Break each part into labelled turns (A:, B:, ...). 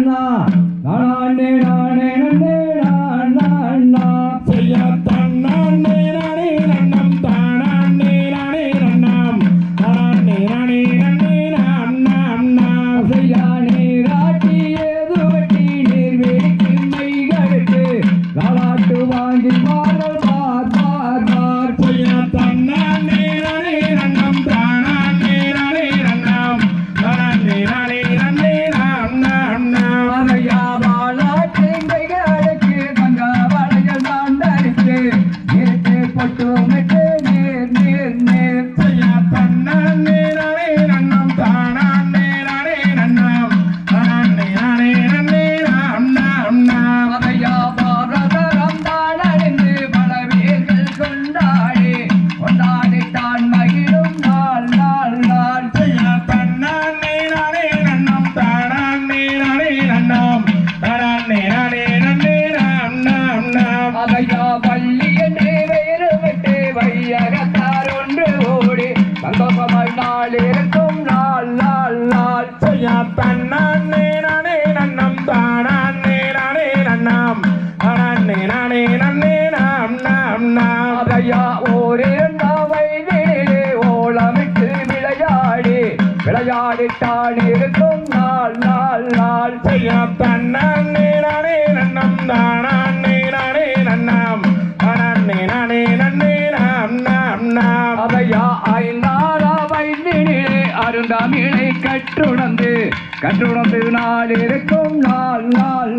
A: அண்ணா. நானே நானே நன்னே நான்
B: அண்ணா.
A: செய்ய
B: தன்னே
A: ஓரிருந்தாம் வயதிலே ஓலமிட்டு விளையாடி விளையாடித்தான் இருக்கும் நாள் நாள் நாள்.
B: செய்யும் தன்னே நானே நன்னம் தானே நானே நன்னாம். தானே நானே நன்னே நாம் நாம் நாம்.
A: அதையா ஐந்தாரா வயதிலே அருந்தாமிழை கற்றுணர்ந்து கற்றுணர்ந்து நாள் இருக்கும் நாள் நாள்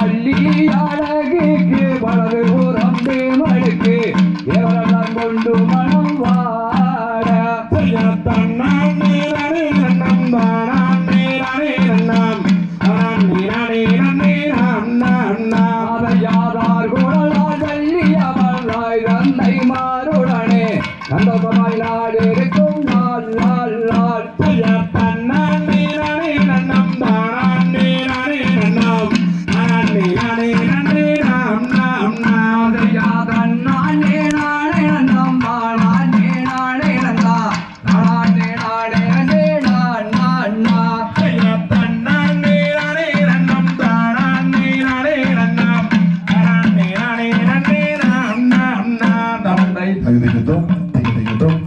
A: வள்ளி அழகுக்கு வலது புறம் மேமலுக்கு எவரெல்லாம் கொண்டு மனம்
B: வாட? தன்னான் நீரானே நன்னம்
A: நாடு இருக்கும். நாள் நாள் நாள்